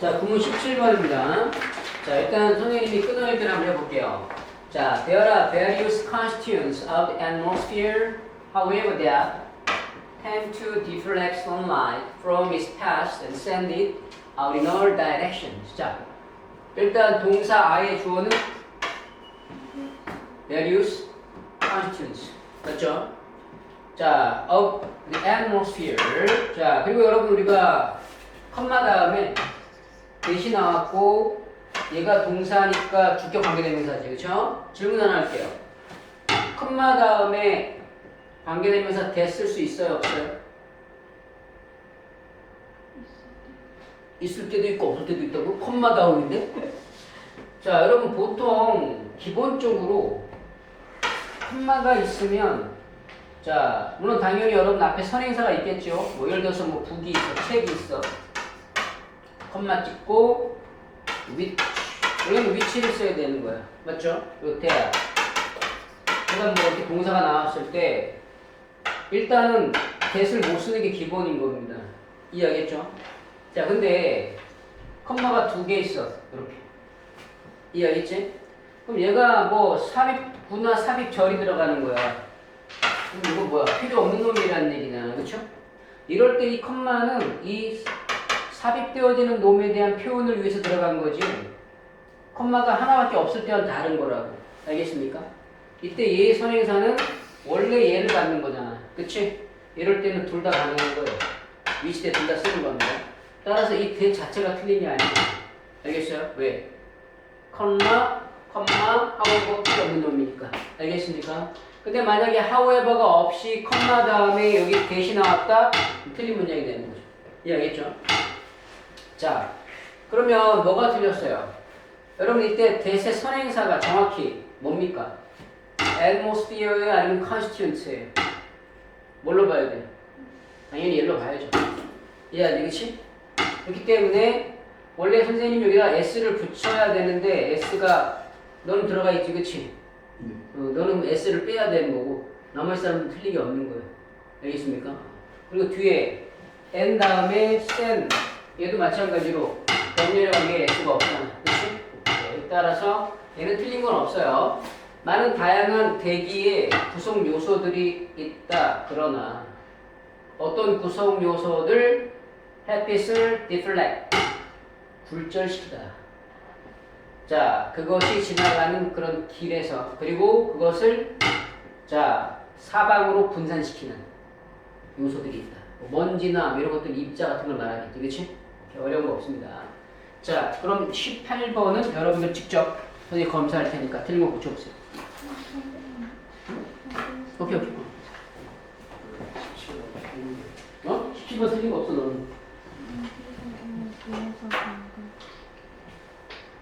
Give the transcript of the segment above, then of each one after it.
자, 구문 17번입니다. 자, 일단 선생님이 끊어 읽기를 한번 해볼게요. 자, there are various constituents of the atmosphere, however, that tend to deflect sunlight from its path and send it out in all directions. 자, 일단 동사 I의 주어는 various constituents. 맞죠? 자, of the atmosphere. 자, 그리고 여러분 우리가 컴마 다음에 대시 나왔고 얘가 동사니까 주격 관계대명사지, 그렇죠? 질문 하나 할게요. 컴마 다음에 관계대명사 됐을 수 있어요, 없어요? 있을 때도 있고 없을 때도 있다고? 컴마 다음인데? 자, 여러분 보통 기본적으로 컴마가 있으면 자, 물론 당연히 여러분 앞에 선행사가 있겠죠. 뭐 예를 들어서 뭐 북이 있어, 책이 있어. 컴마 찍고 위 원래는 위치를 써야 되는 거야. 맞죠? 요 대야. 그다음 뭐 이렇게 동사가 나왔을 때 일단은 get을 못 쓰는 게 기본인 겁니다. 이해하겠죠? 자, 근데 컴마가 두 개 있어. 이렇게. 이해하겠지? 그럼 얘가 뭐 삽입구나 삽입절이 들어가는 거야. 그럼 이거 뭐야? 필요 없는 놈이라는 얘기잖아. 그쵸? 이럴 때 이 컴마는 이 삽입되어지는 놈에 대한 표현을 위해서 들어간 거지. 컴마가 하나밖에 없을 때와는 다른 거라고. 알겠습니까? 이때 얘의 선행사는 원래 얘를 갖는 거잖아. 그치? 이럴 때는 둘 다 가능한 거예요. 위치대 둘 다 쓰는 겁니다. 따라서 이 대 자체가 틀린 게 아니에요. 알겠어요? 왜? 컴마, 컴마, however 필요 없는 놈이니까. 알겠습니까? 근데 만약에 however가 없이 컴마 다음에 여기 대시 나왔다? 틀린 문장이 되는 거죠. 이해하겠죠? 자, 그러면 뭐가 틀렸어요? 여러분 이때 대세 선행사가 정확히 뭡니까? atmosphere예요 아니면 constituents예요? 뭘로 봐야 돼? 당연히 얘로 봐야죠. 이해하지, 그치? 그렇기 때문에 원래 선생님 여기다 s를 붙여야 되는데 s가 너는 들어가 있지, 그치? 어, 너는 s를 빼야 되는 거고 나머지 사람은 틀린 게 없는 거예요. 알겠습니까? 그리고 뒤에 n 다음에 sen 얘도 마찬가지로 병렬의 관계에 s가 없잖아. 그치? 네, 따라서 얘는 틀린 건 없어요. 많은 다양한 대기의 구성 요소들이 있다. 그러나 어떤 구성 요소들 햇빛을 deflect 굴절시키다. 자, 그것이 지나가는 그런 길에서 그리고 그것을 자 사방으로 분산시키는 요소들이 있다. 뭐 먼지나 뭐 이런 것들 입자 같은 걸 말하겠지, 그렇지? 어려운 거 없습니다. 자, 그럼 18번은 여러분들 직접 선생님 검사할 테니까 틀린 거 고쳐보세요. 오케이, 오케이. 어? 17번 틀린 거 없어, 너는.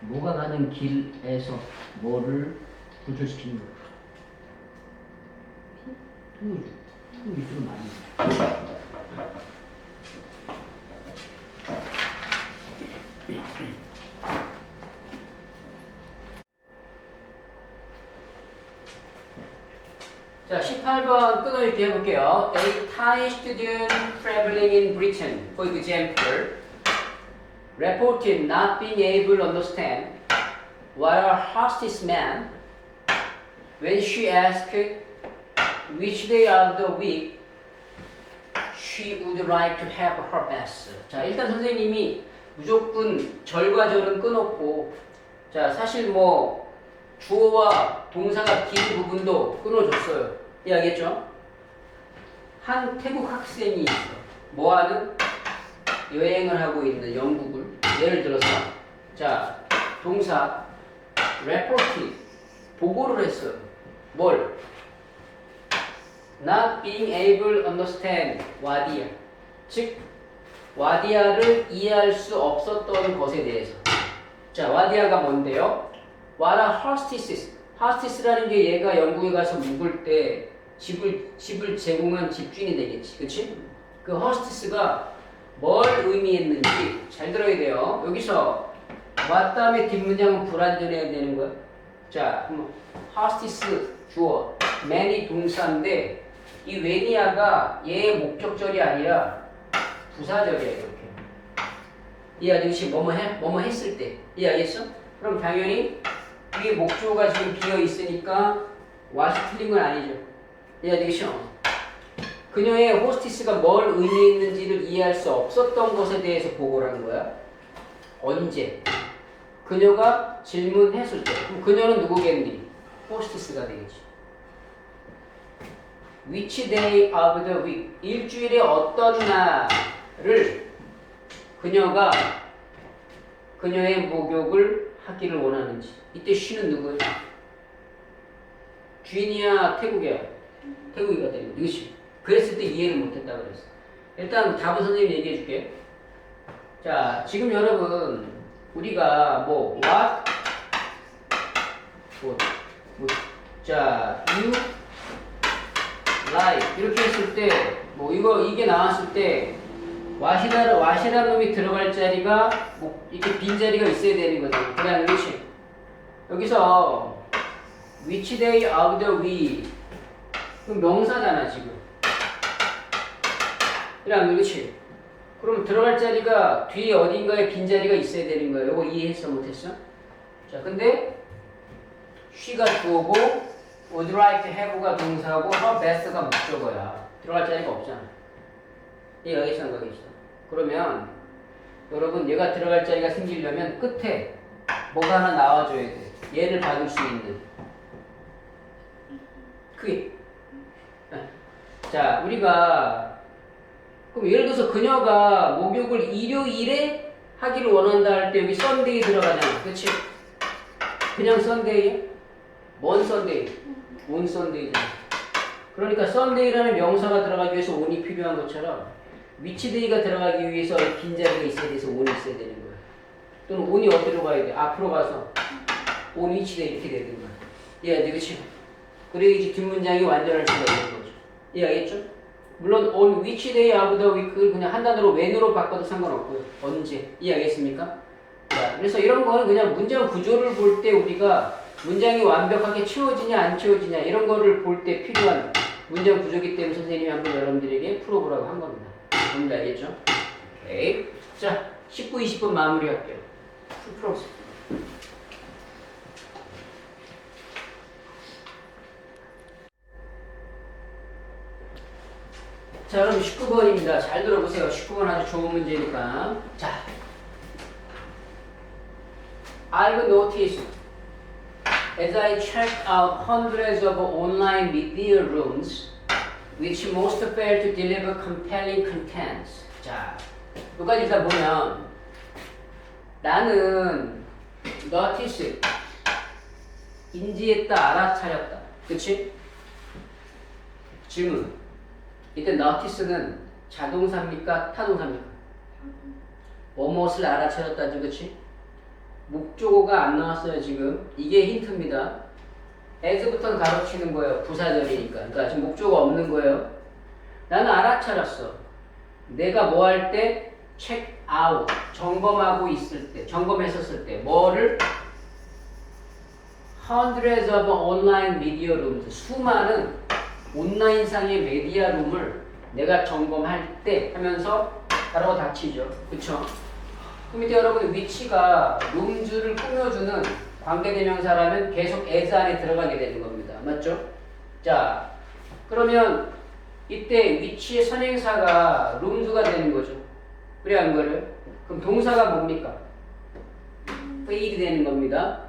뭐가 가는 길에서 뭐를 구조시키는 거야? 음, 음, 좀 많이. 자, 18번 끊어 읽기 해볼게요. A Thai student traveling in Britain, for example, reported not being able to understand what a hostess meant when she asked which day of the week she would like to have her best. 자, 일단 선생님이 무조건 절과 절은 끊었고, 자, 사실 뭐 주어와 동사가 긴 부분도 끊어줬어요. 이해하겠죠? 한 태국 학생이. 뭐하는? 여행을 하고 있는 영국을 예를 들어서 자 동사 report 보고를 했어요. 뭘? Not being able understand 와디아 즉 와디아를 이해할 수 없었던 것에 대해서 자 와디아가 뭔데요? A hostess hostess라는 게 얘가 영국에 가서 묵을 때 집을 집을 제공한 집주인이 되겠지, 그렇지? 그 hostess가 뭘 의미했는지 잘 들어야 돼요. 여기서 what 다음에 뒷문장은 불완전해야 되는 거야. 자, 그럼 hostess 주어, man이 동사인데 이 when이야가 얘의 목적절이 아니라 부사절이야 이렇게. 이해하듯이 뭐뭐 해? 뭐뭐 했을 때 이해하겠어? 그럼 당연히 위에 목조가 지금 비어 있으니까 what이 틀린 건 아니죠 이해하겠죠? 그녀의 호스티스가 뭘 의미했는지를 이해할 수 없었던 것에 대해서 보고를 하는 거야 언제? 그녀가 질문했을 때 그럼 그녀는 누구겠니? 호스티스가 되겠지 Which day of the week? 일주일의 어떤 날을 그녀가 그녀의 목욕을 하기를 원하는지. 이때 쉬는 누구예요? 주인이야, 태국이야? 태국이가 되는 그렇지. 그랬을 때 이해를 못했다 그랬어. 일단 답은 선생님이 얘기해 줄게. 자, 지금 여러분 우리가 뭐 what, 뭐, 뭐, 자, you like 이렇게 했을 때 뭐 이거 이게 나왔을 때 와시라 와시란 놈이 들어갈 자리가 뭐 이렇게 빈 자리가 있어야 되는 거죠. 그냥 그렇지. 여기서 which day of the week 그럼 명사잖아 지금. 그냥 그렇지. 그럼 들어갈 자리가 뒤에 어딘가에 빈 자리가 있어야 되는 거예요. 이거 이해했어 못했어? 자 근데 she가 주어고 would like to have가 동사고 her best가 목적어야. 들어갈 자리가 없잖아. 여기 있어, 여기 있어. 그러면 여러분 얘가 들어갈 자리가 생기려면 끝에 뭐가 하나 나와줘야 돼. 얘를 받을 수 있는. 그게. 네. 자, 우리가 그럼 예를 들어서 그녀가 목욕을 일요일에 하기를 원한다 할 때 여기 썬데이 들어가잖아. 그렇지? 그냥 썬데이? 뭔 썬데이? 온 썬데이잖아. 그러니까 썬데이라는 명사가 들어가기 위해서 온이 필요한 것처럼 위치데이가 들어가기 위해서 빈 자리가 있어야 돼서 온이 있어야 되는 거야. 또는 온이 어디로 가야 돼? 앞으로 가서 온 위치데이 이렇게 되는 거야. 이해하지? 그치? 그래야지 뒷문장이 완전할 수가 있는 거죠. 이해하겠죠? 물론 on which day of the week를 그냥 한 단어로 when으로 바꿔도 상관없고요. 언제. 이해하겠습니까? 자, 그래서 이런 거는 그냥 문장 구조를 볼 때 우리가 문장이 완벽하게 채워지냐 안 채워지냐 이런 거를 볼 때 필요한 문장 구조기 때문에 선생님이 한번 여러분들에게 풀어보라고 한 겁니다. 뭔지 알겠죠? 오케이. 자, 19, 20분 마무리할게요. 풀 풀어보세요. 자, 그럼 19번입니다. 잘 들어보세요. 19번 아주 좋은 문제니까. 자. I've noticed as I checked out hundreds of online media rooms which most fail to deliver compelling contents. 자, 여기까지 다 보면 나는 notice 인지했다, 알아차렸다. 그치? 질문. 이때 notice는 자동사입니까? 타동사입니까? 뭐뭇을 알아차렸다지, 그치? 목조가 안 나왔어요, 지금. 이게 힌트입니다. as부터는 가로치는 거예요. 부사절이니까. 그러니까 지금 목조가 없는 거예요. 나는 알아차렸어. 내가 뭐 할 때? check out. 점검하고 있을 때, 점검했었을 때, 뭐를? hundreds of online media rooms. 수많은 온라인상의 메디아룸을 내가 점검할 때 하면서 가로가 닫히죠. 그쵸? 그럼 이때 여러분 위치가 룸즈를 꾸며주는 관계대명사라면 계속 as 안에 들어가게 되는 겁니다. 맞죠? 자, 그러면 이때 위치의 선행사가 룸즈가 되는 거죠. 그래 안 그래요? 그럼 동사가 뭡니까? fail이 되는 겁니다.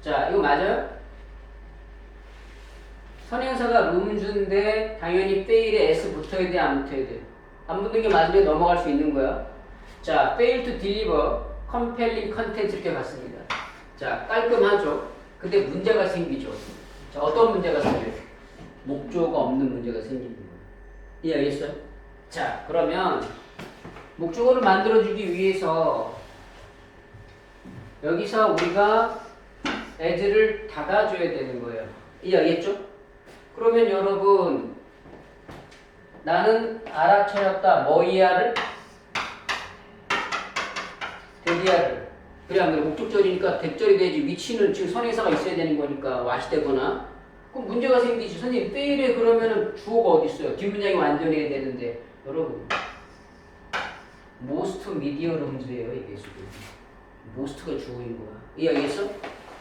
자, 이거 맞아요? 선행사가 룸즈인데 당연히 fail에 s 붙어야 돼, 안 붙어야 돼? 안 붙는 게 맞으면 넘어갈 수 있는 거야. 자, fail to deliver compelling content 이렇게 봤습니다. 자, 깔끔하죠? 근데 문제가 생기죠. 자, 어떤 문제가 생겨요? 목조가 없는 문제가 생기는 거예요. 이해하겠어요? 자, 그러면 목조를 만들어주기 위해서 여기서 우리가 애들을 닫아줘야 되는 거예요. 이해하겠죠? 그러면 여러분 나는 알아차렸다 뭐이야를? 대디아를. 그래 안 그래? 목적절이니까 대절이 되지. 위치는 지금 선행사가 있어야 되는 거니까 와시되거나. 그럼 문제가 생기지. 선생님 페일에 그러면은 주어가 어디 있어요? 뒷문장이 완전해야 되는데. 여러분 most media rooms예요 이게 지금 most가 주어인 거야. 이해하겠어?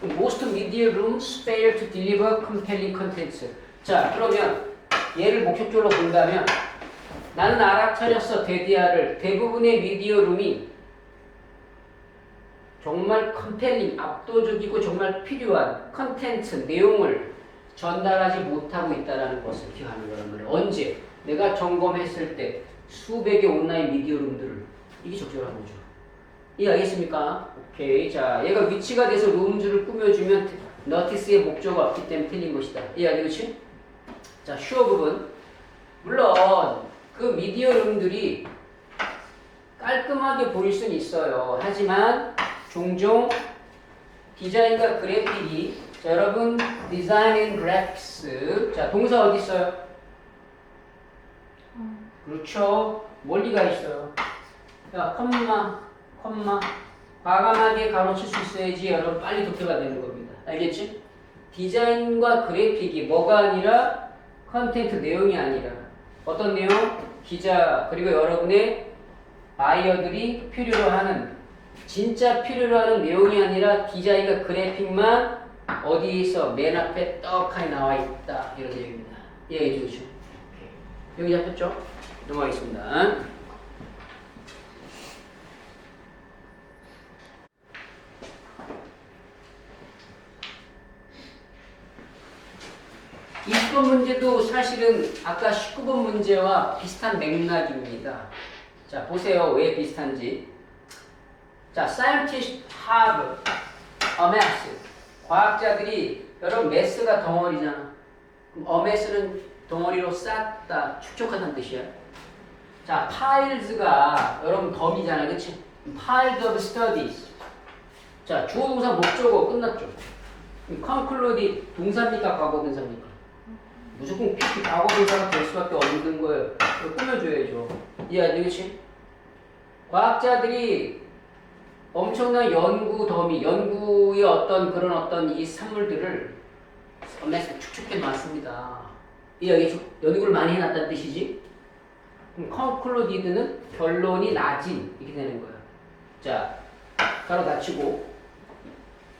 most media rooms fail to deliver compelling contents 자 그러면 얘를 목적적으로 본다면 나는 알아차렸어 데디아를 대부분의 미디어 룸이 정말 컴펠링 압도적이고 정말 필요한 컨텐츠 내용을 전달하지 못하고 있다는 것을 기하는 거란 말이에요. 언제? 내가 점검했을 때 수백의 온라인 미디어 룸들을 이게 적절한 거죠. 이해하겠습니까? 오케이. 자, 얘가 위치가 돼서 룸즈를 꾸며주면 너티스의 목적이 없기 때문에 틀린 것이다. 이해하겠지? 자, 슈어 부분. 물론 그 미디어 룸들이 깔끔하게 보일 수는 있어요. 하지만 종종 디자인과 그래픽이 자, 여러분 디자인 앤 그래픽스 자 동사 어디 있어요? 그렇죠. 멀리 가 있어요. 야 컴마 컴마 과감하게 가로칠 수 있어야지 여러분 빨리 독해가 되는 겁니다. 알겠지? 디자인과 그래픽이 뭐가 아니라 컨텐트 내용이 아니라 어떤 내용? 기자 그리고 여러분의 바이어들이 필요로 하는 진짜 필요로 하는 내용이 아니라 디자인과 그래픽만 어디에서 맨 앞에 떡하니 나와 있다 이런 얘기입니다. 이해해 주시죠. 여기 잡혔죠? 넘어가겠습니다. 이 20번 문제도 사실은 아까 19번 문제와 비슷한 맥락입니다. 자, 보세요. 왜 비슷한지. 자, scientists have a mess. 과학자들이 여러분 메스가 덩어리잖아. 그럼 a mess는 덩어리로 쌓다, 축적한다는 뜻이야. 자, piles가 여러분 덤이잖아, 그렇지? piles of studies. 자, 주어 동사 목적어 끝났죠. conclude 동사입니까, 과거 동사입니까? 무조건 PP 과거 동사가 될 수밖에 없는. 이거 꾸며줘야죠. 이해하지, 그렇지? 과학자들이 엄청난 연구 더미, 연구의 어떤 그런 어떤 이 산물들을 엄마에서 축축해 놨습니다. 이 여기 연구를 많이 해놨다는 뜻이지? 그럼 conclude는 결론이 나진 이렇게 되는 거야. 자, 가로 닫히고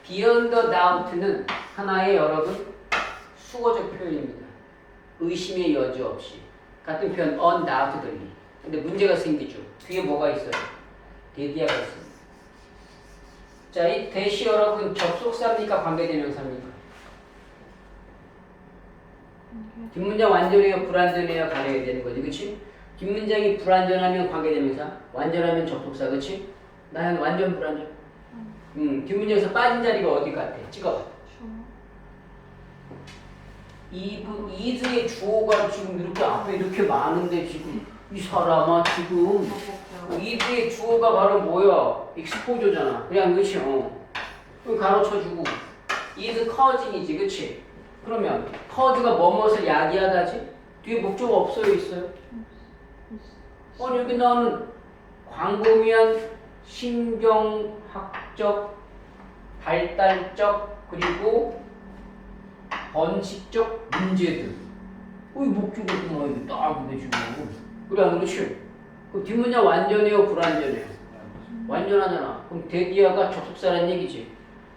the doubt는 하나의 여러분 수거적 표현입니다. 의심의 여지 없이 같은 표현 undoubtedly. 근데 문제가 생기죠. 뒤에 뭐가 있어요? 데디아가 있습니다. 자, 이 대시 여러분 접속사입니까? 관계대명사입니까? 뒷문장 완전해요? 불완전해요? 가려야 되는 거지, 그치? 뒷문장이 불완전하면 관계대명사, 완전하면 접속사, 그치? 나는 완전 불완전. 음, 뒷문장에서 빠진 자리가 어디 같아? 찍어봐. 이즈의 주어가 지금 이렇게 앞에 이렇게 많은데 지금 이 사람아 지금 이브의 주어가 바로 뭐야? 익스포저잖아. 그냥 그치? 어. 그럼 가로쳐주고 이즈 커진이지 그치? 그러면 커즈가 뭐뭇을 야기하다지? 뒤에 목적 없어요 있어요? 아니 여기 나는 광범위한 신경학적 발달적 그리고 번식적 문제들. 어, 이 목적이 나와 있네. 딱 근데 지금. 그래, 안 그렇지? 그럼 뒷문장 완전해요, 불완전해요? 완전하잖아. 그럼 데디아가 접속사라는 얘기지.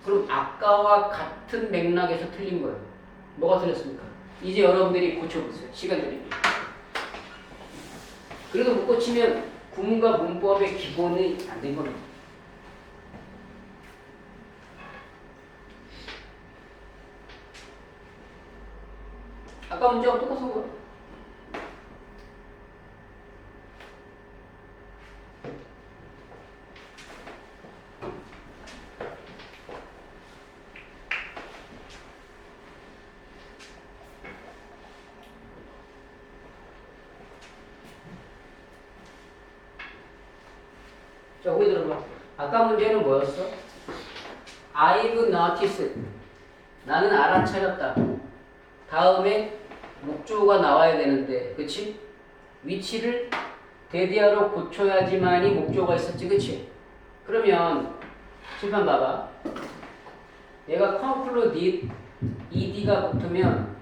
그럼 아까와 같은 맥락에서 틀린 거예요. 뭐가 틀렸습니까? 이제 여러분들이 고쳐보세요. 시간 드릴게요. 그래도 못 고치면 구문과 문법의 기본이 안 된 겁니다. 아까 문제하고 똑같은 거야. 자, 거기 들어봐. 아까 문제는 뭐였어? I've noticed. 나는 알아차렸다. 다음에 목조가 나와야 되는데, 그치? 위치를 대디아로 고쳐야지만이 목조가 있었지, 그치? 그러면, 심판 봐봐. 얘가 conclude ed가 붙으면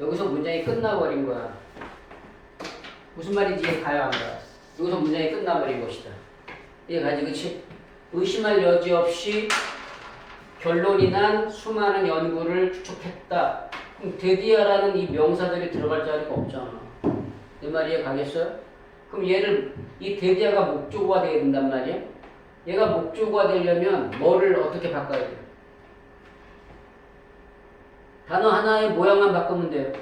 여기서 문장이 끝나버린 거야. 무슨 말인지 안 가요? 여기서 문장이 끝나버린 것이다. 이게 가지 그치? 의심할 여지 없이 결론이 난 수많은 연구를 추측했다. 데디아라는 이 명사들이 들어갈 자리가 없잖아. 내 말이 가겠어요? 그럼 얘를 이 데디아가 목조가 돼야 된단 말이야? 얘가 목조가 되려면 뭐를 어떻게 바꿔야 돼? 단어 하나의 모양만 바꾸면 돼요.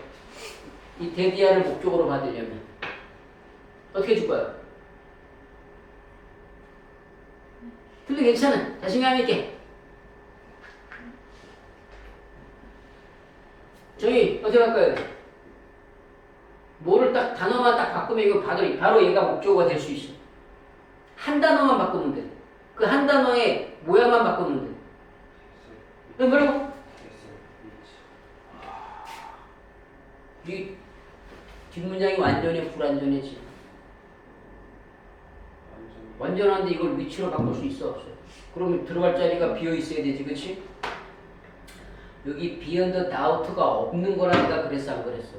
이 데디아를 목적으로 받으려면 어떻게 줄 거야? 근데 괜찮아. 자신감 있게. 저희 어떻게 할까요? 뭐를 딱 단어만 딱 바꾸면 이거 바로, 바로 얘가 목적어가 될 수 있어. 한 단어만 바꾸면 돼. 그 한 단어의 모양만 바꾸면 돼. 네, 뭐라고? 이 뒷문장이 완전히 불완전해지. 완전한데 이걸 위치로 바꿀 수 있어 없어? 그러면 들어갈 자리가 비어 있어야 되지, 그렇지? 여기 비언더 다우트가 없는 거라니까 그랬어 안 그랬어?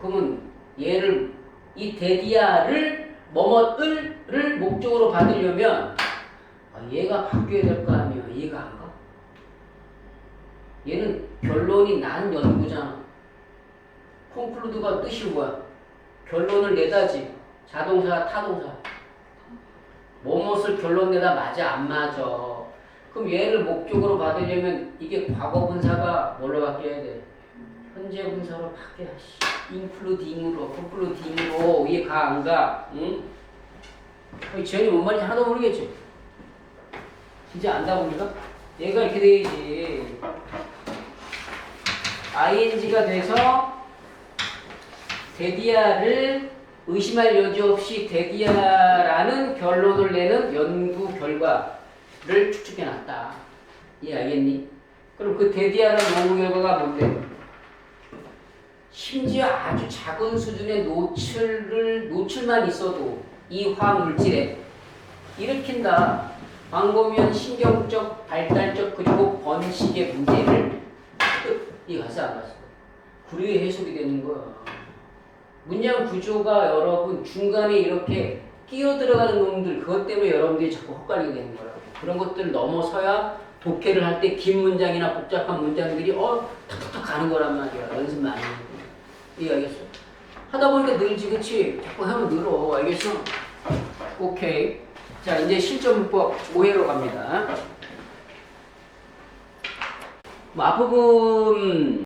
그러면 얘를 이 데디아를 뭐뭐을을 목적으로 받으려면 아, 얘가 바뀌어야 될 거 아니야? 이해가 안 가? 얘는 결론이 난 연구잖아. 콘클루드가 뜻이 뭐야? 결론을 내다지. 자동사, 타동사. 뭐뭇을 결론 내다 맞아, 안 맞아. 그럼 얘를 목적으로 받으려면 이게 과거 분사가 뭘로 바뀌어야 돼? 현재 분사로 씨. including으로, concluding으로 이해 가, 안 가? 응? 지연이 뭔 말인지 하나도 모르겠지? 진짜 안다고 우리가? 얘가 이렇게 돼야지. ing가 돼서 데디아를 의심할 여지 없이 데디아라는 결론을 내는 연구 결과 를 추측해 놨다. 이해 알겠니? 그럼 그 데디아라는 연구 결과가 뭔데? 심지어 아주 작은 수준의 노출을 노출만 있어도 이 화학 물질에 일으킨다. 광범위한 신경적, 발달적 그리고 번식의 문제를 끝. 이 가사 안 갔어. 구류의 해석이 되는 거야. 문장 구조가 여러분 중간에 이렇게 끼어 들어가는 놈들 그것 때문에 여러분들이 자꾸 헛갈리게 되는 거라고. 그런 것들 넘어서야 독해를 할 때 긴 문장이나 복잡한 문장들이 어 탁탁탁 가는 거란 말이야. 연습 많이. 이해하겠어? 하다 보니까 늘지 그치? 자꾸 하면 늘어. 알겠어? 오케이. 자 이제 실전 문법 5회로 갑니다. 뭐 앞부분